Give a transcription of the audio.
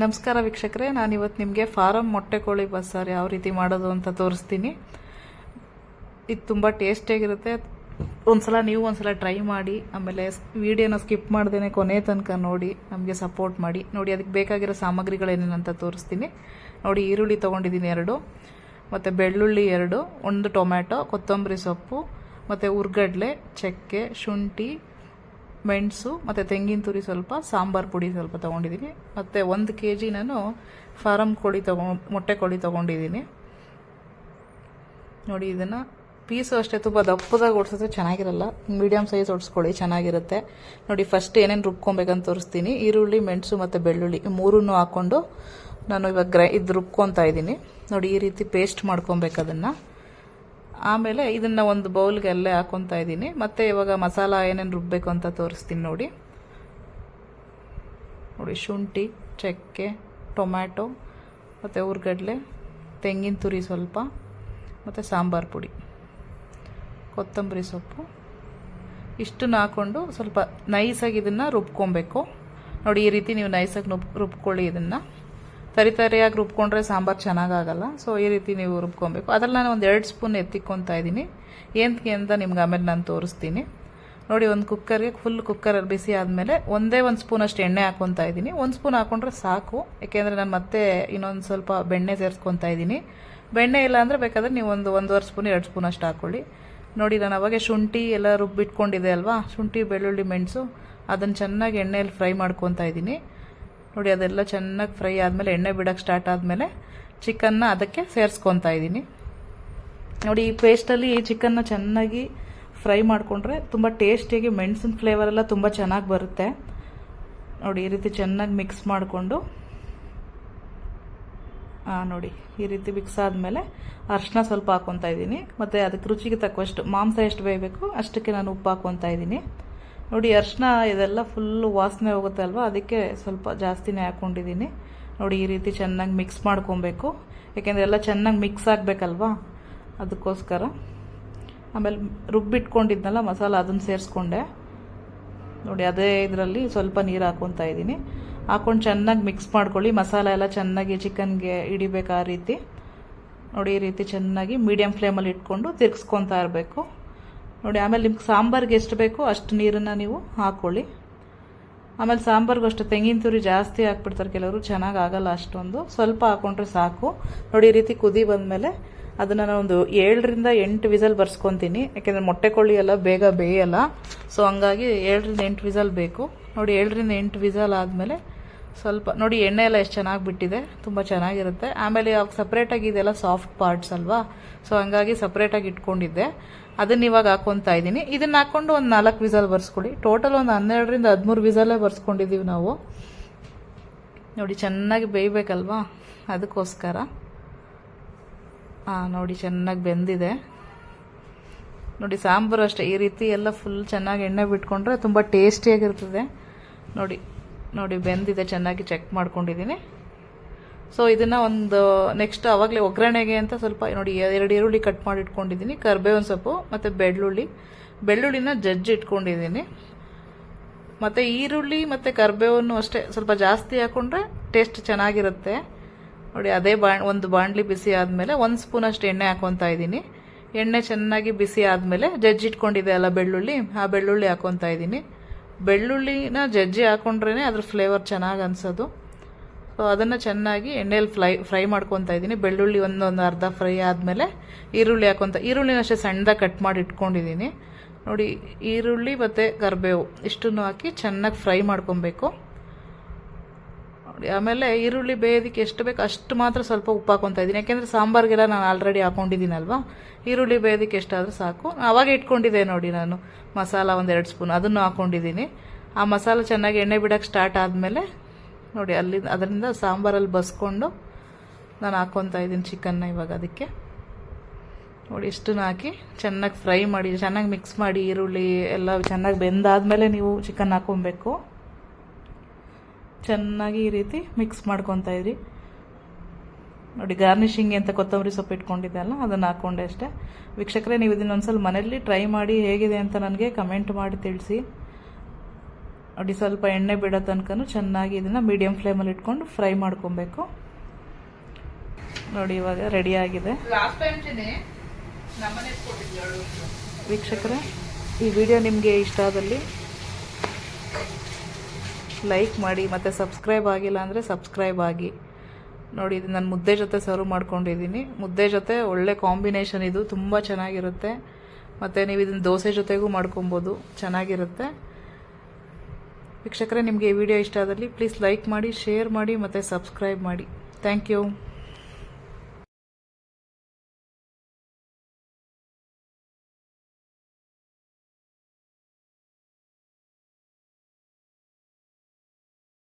ನಮಸ್ಕಾರ ವೀಕ್ಷಕರೇ ನಾನು ಇವತ್ತು ನಿಮಗೆ ಫಾರಮ್ ಮೊಟ್ಟೆ ಕೋಳಿ ಬಸ್ಸಾರು ಯಾವ ರೀತಿ ಮಾಡೋದು ಅಂತ ತೋರಿಸ್ತೀನಿ. ಇದು ತುಂಬ ಟೇಸ್ಟಿಯಾಗಿರುತ್ತೆ ಒಂದ್ಸಲ ನೀವು ಒಂದ್ಸಲ ಟ್ರೈ ಮಾಡಿ, ಆಮೇಲೆ ವಿಡಿಯೋನ ಸ್ಕಿಪ್ ಮಾಡ್ದೇ ಕೊನೆ ತನಕ ನೋಡಿ, ನಮಗೆ ಸಪೋರ್ಟ್ ಮಾಡಿ. ನೋಡಿ, ಅದಕ್ಕೆ ಬೇಕಾಗಿರೋ ಸಾಮಗ್ರಿಗಳೇನೇನಂತ ತೋರಿಸ್ತೀನಿ. ನೋಡಿ, ಈರುಳ್ಳಿ ತೊಗೊಂಡಿದ್ದೀನಿ ಎರಡು, ಮತ್ತು ಬೆಳ್ಳುಳ್ಳಿ ಎರಡು, ಒಂದು ಟೊಮ್ಯಾಟೊ, ಕೊತ್ತಂಬರಿ ಸೊಪ್ಪು, ಮತ್ತು ಉರ್ಗಡ್ಲೆ, ಚಕ್ಕೆ, ಶುಂಠಿ ಮೆಣಸು, ಮತ್ತು ತೆಂಗಿನ ತುರಿ ಸ್ವಲ್ಪ, ಸಾಂಬಾರು ಪುಡಿ ಸ್ವಲ್ಪ ತೊಗೊಂಡಿದ್ದೀನಿ ಮತ್ತು ಒಂದು ಕೆ ಜಿ ನಾನು ಫಾರಮ್ ಕೋಳಿ ತೊಗೊ, ಮೊಟ್ಟೆ ಕೋಳಿ ತೊಗೊಂಡಿದ್ದೀನಿ ನೋಡಿ, ಇದನ್ನು ಪೀಸು ಅಷ್ಟೇ, ತುಂಬ ದಪ್ಪದಾಗಿ ಓಡಿಸಿದ್ರೆ ಚೆನ್ನಾಗಿರಲ್ಲ. ಮೀಡಿಯಮ್ ಸೈಜ್ ಓಡಿಸ್ಕೊಳ್ಳಿ ಚೆನ್ನಾಗಿರುತ್ತೆ. ನೋಡಿ ಫಸ್ಟ್ ಏನೇನು ರುಬ್ಕೊಬೇಕಂತ ತೋರಿಸ್ತೀನಿ. ಈರುಳ್ಳಿ, ಮೆಣಸು ಮತ್ತು ಬೆಳ್ಳುಳ್ಳಿ ಮೂರನ್ನು ಹಾಕ್ಕೊಂಡು ನಾನು ಇವಾಗ ಗ್ರೈ, ಇದು ರುಬ್ಕೊತಾ ಇದ್ದೀನಿ ನೋಡಿ, ಈ ರೀತಿ ಪೇಸ್ಟ್ ಮಾಡ್ಕೊಬೇಕು ಅದನ್ನು. ಆಮೇಲೆ ಇದನ್ನು ಒಂದು ಬೌಲ್ಗೆ ಅಲ್ಲೇ ಹಾಕೊತಾ ಇದ್ದೀನಿ. ಮತ್ತು ಇವಾಗ ಮಸಾಲ ಏನೇನು ರುಬ್ಬಬೇಕು ಅಂತ ತೋರಿಸ್ತೀನಿ ನೋಡಿ. ನೋಡಿ, ಶುಂಠಿ, ಚಕ್ಕೆ, ಟೊಮ್ಯಾಟೊ, ಮತ್ತು ಉರ್ಗಡ್ಲೆ ತೆಂಗಿನ ತುರಿ ಸ್ವಲ್ಪ, ಮತ್ತು ಸಾಂಬಾರು ಪುಡಿ, ಕೊತ್ತಂಬರಿ ಸೊಪ್ಪು. ಇಷ್ಟನ್ನ ಹಾಕ್ಕೊಂಡು ಸ್ವಲ್ಪ ನೈಸಾಗಿ ಇದನ್ನು ರುಬ್ಕೊಬೇಕು. ನೋಡಿ, ಈ ರೀತಿ ನೀವು ನೈಸಾಗಿ ನುಬ್, ರುಬ್ಕೊಳ್ಳಿ ಇದನ್ನು. ತರಿತರಿಯಾಗಿ ರುಬ್ಕೊಂಡ್ರೆ ಸಾಂಬಾರು ಚೆನ್ನಾಗಾಗಲ್ಲ. ಸೊ ಈ ರೀತಿ ನೀವು ರುಬ್ಕೊಬೇಕು. ಅದ್ರಲ್ಲಿ ನಾನು ಒಂದು ಎರಡು ಸ್ಪೂನ್ ಎತ್ತಿಕ್ಕೊತಾ ಇದ್ದೀನಿ. ಏನಕ್ಕೆ ಅಂತ ನಿಮ್ಗೆ ಆಮೇಲೆ ನಾನು ತೋರಿಸ್ತೀನಿ. ನೋಡಿ, ಒಂದು ಕುಕ್ಕರ್ಗೆ ಫುಲ್ ಕುಕ್ಕರ್ ಬಿಸಿ ಆದಮೇಲೆ ಒಂದೇ ಒಂದು ಸ್ಪೂನ್ ಅಷ್ಟು ಎಣ್ಣೆ ಹಾಕ್ಕೊತಾ ಇದ್ದೀನಿ. ಒಂದು ಸ್ಪೂನ್ ಹಾಕ್ಕೊಂಡ್ರೆ ಸಾಕು. ಯಾಕೆಂದರೆ ನಾನು ಮತ್ತೆ ಇನ್ನೊಂದು ಸ್ವಲ್ಪ ಬೆಣ್ಣೆ ಸೇರಿಸ್ಕೊತಾ ಇದ್ದೀನಿ. ಬೆಣ್ಣೆ ಇಲ್ಲ ಅಂದರೆ ಬೇಕಾದರೆ ನೀವು ಒಂದು ಒಂದೂವರೆ ಸ್ಪೂನ್, ಎರಡು ಸ್ಪೂನ್ ಅಷ್ಟು ಹಾಕ್ಕೊಳ್ಳಿ ನೋಡಿ, ನಾನು ಅವಾಗ ಶುಂಠಿ ಎಲ್ಲ ರುಬ್ಬಿಟ್ಕೊಂಡಿದೆ ಅಲ್ವಾ? ಶುಂಠಿ, ಬೆಳ್ಳುಳ್ಳಿ, ಮೆಣಸು. ಅದನ್ನು ಚೆನ್ನಾಗಿ ಎಣ್ಣೆಯಲ್ಲಿ ಫ್ರೈ ಮಾಡ್ಕೊತಾ ಇದ್ದೀನಿ. ನೋಡಿ, ಅದೆಲ್ಲ ಚೆನ್ನಾಗಿ ಫ್ರೈ ಆದಮೇಲೆ, ಎಣ್ಣೆ ಬಿಡೋಕ್ಕೆ ಸ್ಟಾರ್ಟ್ ಆದಮೇಲೆ ಚಿಕನ್ನ ಅದಕ್ಕೆ ಸೇರಿಸ್ಕೊತಾ ಇದ್ದೀನಿ. ನೋಡಿ, ಈ ಪೇಸ್ಟಲ್ಲಿ ಈ ಚಿಕನ್ನ ಚೆನ್ನಾಗಿ ಫ್ರೈ ಮಾಡಿಕೊಂಡ್ರೆ ತುಂಬ ಟೇಸ್ಟಿಯಾಗಿ ಮೆಣಸಿನ ಫ್ಲೇವರ್ ಎಲ್ಲ ತುಂಬ ಚೆನ್ನಾಗಿ ಬರುತ್ತೆ. ನೋಡಿ, ಈ ರೀತಿ ಚೆನ್ನಾಗಿ ಮಿಕ್ಸ್ ಮಾಡಿಕೊಂಡು ಹಾಂ ನೋಡಿ, ಈ ರೀತಿ ಮಿಕ್ಸ್ ಆದಮೇಲೆ ಅರ್ಶಿನ ಸ್ವಲ್ಪ ಹಾಕ್ಕೊತಾ ಇದ್ದೀನಿ. ಮತ್ತು ಅದಕ್ಕೆ ರುಚಿಗೆ ತಕ್ಕಷ್ಟು, ಮಾಂಸ ಎಷ್ಟು ಬೇಯಬೇಕು ಅಷ್ಟಕ್ಕೆ ನಾನು ಉಪ್ಪು ಹಾಕ್ಕೊತಾ ಇದ್ದೀನಿ. ನೋಡಿ, ಅರ್ಶಿನ ಇದೆಲ್ಲ ಫುಲ್ಲು ವಾಸನೆ ಹೋಗುತ್ತೆ ಅಲ್ವಾ? ಅದಕ್ಕೆ ಸ್ವಲ್ಪ ಜಾಸ್ತಿನೇ ಹಾಕ್ಕೊಂಡಿದ್ದೀನಿ ನೋಡಿ, ಈ ರೀತಿ ಚೆನ್ನಾಗಿ ಮಿಕ್ಸ್ ಮಾಡ್ಕೊಬೇಕು. ಯಾಕೆಂದರೆ ಎಲ್ಲ ಚೆನ್ನಾಗಿ ಮಿಕ್ಸ್ ಆಗಬೇಕಲ್ವಾ? ಅದಕ್ಕೋಸ್ಕರ. ಆಮೇಲೆ ರುಬ್ಬಿಟ್ಕೊಂಡಿದ್ನಲ್ಲ ಮಸಾಲ ಅದನ್ನು ಸೇರಿಸ್ಕೊಂಡೆ. ನೋಡಿ, ಅದೇ ಇದರಲ್ಲಿ ಸ್ವಲ್ಪ ನೀರು ಹಾಕ್ಕೊತಾ ಇದ್ದೀನಿ. ಹಾಕ್ಕೊಂಡು ಚೆನ್ನಾಗಿ ಮಿಕ್ಸ್ ಮಾಡ್ಕೊಳ್ಳಿ. ಮಸಾಲ ಎಲ್ಲ ಚೆನ್ನಾಗಿ ಚಿಕನ್ಗೆ ಹಿಡಿಬೇಕು ಆ ರೀತಿ. ನೋಡಿ, ಈ ರೀತಿ ಚೆನ್ನಾಗಿ ಮೀಡಿಯಮ್ ಫ್ಲೇಮಲ್ಲಿ ಇಟ್ಕೊಂಡು ತಿರ್ಗಿಸ್ಕೊತಾ ಇರಬೇಕು. ನೋಡಿ, ಆಮೇಲೆ ನಿಮ್ಗೆ ಸಾಂಬಾರ್ಗೆ ಎಷ್ಟು ಬೇಕೋ ಅಷ್ಟು ನೀರನ್ನು ನೀವು ಹಾಕ್ಕೊಳ್ಳಿ ಆಮೇಲೆ ಸಾಂಬಾರ್ಗೂ ಅಷ್ಟು, ತೆಂಗಿನ ತುರಿ ಜಾಸ್ತಿ ಹಾಕ್ಬಿಡ್ತಾರೆ ಕೆಲವರು, ಚೆನ್ನಾಗಿ ಆಗಲ್ಲ ಅಷ್ಟೊಂದು. ಸ್ವಲ್ಪ ಹಾಕ್ಕೊಂಡ್ರೆ ಸಾಕು. ನೋಡಿ, ಈ ರೀತಿ ಕುದಿ ಬಂದಮೇಲೆ ಅದನ್ನು ನಾನು ಒಂದು ಏಳರಿಂದ ಎಂಟು ವಿಸಲ್ ಬರ್ಸ್ಕೊತೀನಿ. ಯಾಕೆಂದರೆ ಮೊಟ್ಟೆ ಕೊಳ್ಳಿ ಎಲ್ಲ ಬೇಗ ಬೇಯಲ್ಲ. ಸೊ ಹಂಗಾಗಿ ಏಳರಿಂದ ಎಂಟು ವಿಸಲ್ ಬೇಕು. ನೋಡಿ, ಏಳರಿಂದ ಎಂಟು ವಿಸಲ್ ಆದಮೇಲೆ ಸ್ವಲ್ಪ ನೋಡಿ ಎಣ್ಣೆ ಎಲ್ಲ ಎಷ್ಟು ಚೆನ್ನಾಗಿ ಬಿಟ್ಟಿದೆ, ತುಂಬ ಚೆನ್ನಾಗಿರುತ್ತೆ. ಆಮೇಲೆ ಅವಾಗ ಸಪ್ರೇಟಾಗಿ ಇದೆಲ್ಲ ಸಾಫ್ಟ್ ಪಾರ್ಟ್ಸ್ ಅಲ್ವಾ? ಸೊ ಹಂಗಾಗಿ ಸಪ್ರೇಟಾಗಿ ಇಟ್ಕೊಂಡಿದ್ದೆ. ಅದನ್ನ ಇವಾಗ ಹಾಕೊತಾ ಇದ್ದೀನಿ. ಇದನ್ನ ಹಾಕೊಂಡು ಒಂದು ನಾಲ್ಕು ವಿಸಲ್ ಬರ್ಸ್ಕೊಳ್ಳಿ ಟೋಟಲ್ ಒಂದು ಹನ್ನೆರಡರಿಂದ ಹದಿಮೂರು ವಿಸಲ್ಲೇ ಬರ್ಸ್ಕೊಂಡಿದ್ದೀವಿ ನಾವು. ನೋಡಿ, ಚೆನ್ನಾಗಿ ಬೇಯಬೇಕಲ್ವಾ? ಅದಕ್ಕೋಸ್ಕರ. ಹಾಂ ನೋಡಿ, ಚೆನ್ನಾಗಿ ಬೆಂದಿದೆ. ನೋಡಿ, ಸಾಂಬಾರು ಅಷ್ಟೇ. ಈ ರೀತಿ ಎಲ್ಲ ಫುಲ್ ಚೆನ್ನಾಗಿ ಎಣ್ಣೆ ಬಿಟ್ಕೊಂಡ್ರೆ ತುಂಬ ಟೇಸ್ಟಿಯಾಗಿರ್ತದೆ ನೋಡಿ ನೋಡಿ, ಬೆಂದಿದೆ, ಚೆನ್ನಾಗಿ ಚೆಕ್ ಮಾಡ್ಕೊಂಡಿದ್ದೀನಿ. ಸೊ ಇದನ್ನು ಒಂದು ನೆಕ್ಸ್ಟ್ ಆವಾಗಲೇ ಒಗ್ಗರಣೆಗೆ ಅಂತ ಸ್ವಲ್ಪ ನೋಡಿ, ಎರಡು ಈರುಳ್ಳಿ ಕಟ್ ಮಾಡಿ ಇಟ್ಕೊಂಡಿದ್ದೀನಿ ಕರ್ಬೇವಿನ ಸೊಪ್ಪು ಮತ್ತು ಬೆಳ್ಳುಳ್ಳಿ. ಬೆಳ್ಳುಳ್ಳಿನ ಜಜ್ಜಿ ಇಟ್ಕೊಂಡಿದ್ದೀನಿ. ಮತ್ತು ಈರುಳ್ಳಿ ಮತ್ತು ಕರ್ಬೇವನ್ನು ಅಷ್ಟೇ ಸ್ವಲ್ಪ ಜಾಸ್ತಿ ಹಾಕ್ಕೊಂಡ್ರೆ ಟೇಸ್ಟ್ ಚೆನ್ನಾಗಿರುತ್ತೆ. ನೋಡಿ, ಅದೇ ಬಾ, ಒಂದು ಬಾಣಲಿ ಬಿಸಿ ಆದಮೇಲೆ ಒಂದು ಸ್ಪೂನ್ ಅಷ್ಟು ಎಣ್ಣೆ ಹಾಕ್ಕೊತಾ ಇದ್ದೀನಿ. ಎಣ್ಣೆ ಚೆನ್ನಾಗಿ ಬಿಸಿ ಆದಮೇಲೆ ಜಜ್ಜಿ ಇಟ್ಕೊಂಡಿದೆ ಅಲ್ಲ ಬೆಳ್ಳುಳ್ಳಿ, ಆ ಬೆಳ್ಳುಳ್ಳಿ ಹಾಕೊತಾ ಇದ್ದೀನಿ. ಬೆಳ್ಳುಳ್ಳಿನ ಜಜ್ಜಿ ಹಾಕೊಂಡ್ರೇ ಅದ್ರ ಫ್ಲೇವರ್ ಚೆನ್ನಾಗಿ ಅನ್ಸೋದು. ಸೊ ಅದನ್ನು ಚೆನ್ನಾಗಿ ಎಣ್ಣೆಯಲ್ಲಿ ಫ್ರೈ ಫ್ರೈ ಮಾಡ್ಕೊತಾ ಇದ್ದೀನಿ. ಬೆಳ್ಳುಳ್ಳಿ ಒಂದೊಂದು ಅರ್ಧ ಫ್ರೈ ಆದಮೇಲೆ ಈರುಳ್ಳಿ ಹಾಕೊತ, ಈರುಳ್ಳಿನ ಅಷ್ಟೇ ಸಣ್ಣದಾಗಿ ಕಟ್ ಮಾಡಿ ಇಟ್ಕೊಂಡಿದ್ದೀನಿ. ನೋಡಿ, ಈರುಳ್ಳಿ ಮತ್ತು ಕರಿಬೇವು ಇಷ್ಟನ್ನು ಹಾಕಿ ಚೆನ್ನಾಗಿ ಫ್ರೈ ಮಾಡ್ಕೊಬೇಕು. ನೋಡಿ ಆಮೇಲೆ ಈರುಳ್ಳಿ ಬೇಯೋದಕ್ಕೆ ಎಷ್ಟು ಬೇಕು ಅಷ್ಟು ಮಾತ್ರ ಸ್ವಲ್ಪ ಉಪ್ಪು ಹಾಕೊತ ಇದ್ದೀನಿ. ಯಾಕೆಂದರೆ ಸಾಂಬಾರಿಗೆಲ್ಲ ನಾನು ಆಲ್ರೆಡಿ ಹಾಕೊಂಡಿದ್ದೀನಲ್ವಾ? ಈರುಳ್ಳಿ ಬೇಯೋದಕ್ಕೆ ಎಷ್ಟಾದರೂ ಸಾಕು. ಅವಾಗ ಇಟ್ಕೊಂಡಿದ್ದೆ ನೋಡಿ ನಾನು ಮಸಾಲ ಒಂದು ಎರಡು ಸ್ಪೂನ್. ಅದನ್ನು ಹಾಕೊಂಡಿದ್ದೀನಿ. ಆ ಮಸಾಲ ಚೆನ್ನಾಗಿ ಎಣ್ಣೆ ಬಿಡೋಕ್ಕೆ ಸ್ಟಾರ್ಟ್ ಆದಮೇಲೆ ನೋಡಿ ಅಲ್ಲಿ ಅದರಿಂದ ಸಾಂಬಾರಲ್ಲಿ ಬಸ್ಕೊಂಡು ನಾನು ಹಾಕ್ಕೊತಾ ಇದ್ದೀನಿ ಚಿಕನ್ನ ಇವಾಗ ಅದಕ್ಕೆ. ನೋಡಿ ಇಷ್ಟನ್ನು ಹಾಕಿ ಚೆನ್ನಾಗಿ ಫ್ರೈ ಮಾಡಿ, ಚೆನ್ನಾಗಿ ಮಿಕ್ಸ್ ಮಾಡಿ ಈರುಳ್ಳಿ ಎಲ್ಲ ಚೆನ್ನಾಗಿ ಬೆಂದಾದಮೇಲೆ ನೀವು ಚಿಕನ್ ಹಾಕ್ಕೊಬೇಕು ಚೆನ್ನಾಗಿ ಈ ರೀತಿ ಮಿಕ್ಸ್ ಮಾಡ್ಕೊತಾ ಇದ್ರಿ. ನೋಡಿ ಗಾರ್ನಿಷಿಂಗ್ ಅಂತ ಕೊತ್ತಂಬರಿ ಸೊಪ್ಪು ಇಟ್ಕೊಂಡಿದ್ದೆ ಅಲ್ಲ ಅದನ್ನು ಹಾಕ್ಕೊಂಡೆ ಅಷ್ಟೇ. ವೀಕ್ಷಕರೇ ನೀವು ಇದನ್ನ ಒಂದ್ಸಲ ಮನೆಯಲ್ಲಿ ಟ್ರೈ ಮಾಡಿ ಹೇಗಿದೆ ಅಂತ ನನಗೆ ಕಮೆಂಟ್ ಮಾಡಿ ತಿಳಿಸಿ. ನೋಡಿ ಸ್ವಲ್ಪ ಎಣ್ಣೆ ಬಿಡೋ ತನಕನೂ ಚೆನ್ನಾಗಿ ಇದನ್ನು ಮೀಡಿಯಮ್ ಫ್ಲೇಮಲ್ಲಿ ಇಟ್ಕೊಂಡು ಫ್ರೈ ಮಾಡ್ಕೊಬೇಕು. ನೋಡಿ ಇವಾಗ ರೆಡಿ ಆಗಿದೆ. ವೀಕ್ಷಕರೇ ಈ ವಿಡಿಯೋ ನಿಮಗೆ ಇಷ್ಟ ಆದಲ್ಲಿ ಲೈಕ್ ಮಾಡಿ, ಮತ್ತು ಸಬ್ಸ್ಕ್ರೈಬ್ ಆಗಿಲ್ಲ ಅಂದರೆ ಸಬ್ಸ್ಕ್ರೈಬ್ ಆಗಿ. ನೋಡಿ, ಇದು ನಾನು ಮುದ್ದೆ ಜೊತೆ ಸರ್ವ್ ಮಾಡ್ಕೊಂಡಿದ್ದೀನಿ. ಮುದ್ದೆ ಜೊತೆ ಒಳ್ಳೆ ಕಾಂಬಿನೇಷನ್ ಇದು, ತುಂಬ ಚೆನ್ನಾಗಿರುತ್ತೆ. ಮತ್ತು ನೀವು ಇದನ್ನು ದೋಸೆ ಜೊತೆಗೂ ಮಾಡ್ಕೊಬೋದು, ಚೆನ್ನಾಗಿರುತ್ತೆ. ವೀಕ್ಷಕರೇ, ನಿಮಗೆ ಈ ವಿಡಿಯೋ ಇಷ್ಟ ಆದಲ್ಲಿ ಪ್ಲೀಸ್ ಲೈಕ್ ಮಾಡಿ ಶೇರ್ ಮಾಡಿ, ಮತ್ತು ಸಬ್ಸ್ಕ್ರೈಬ್ ಮಾಡಿ. Thank you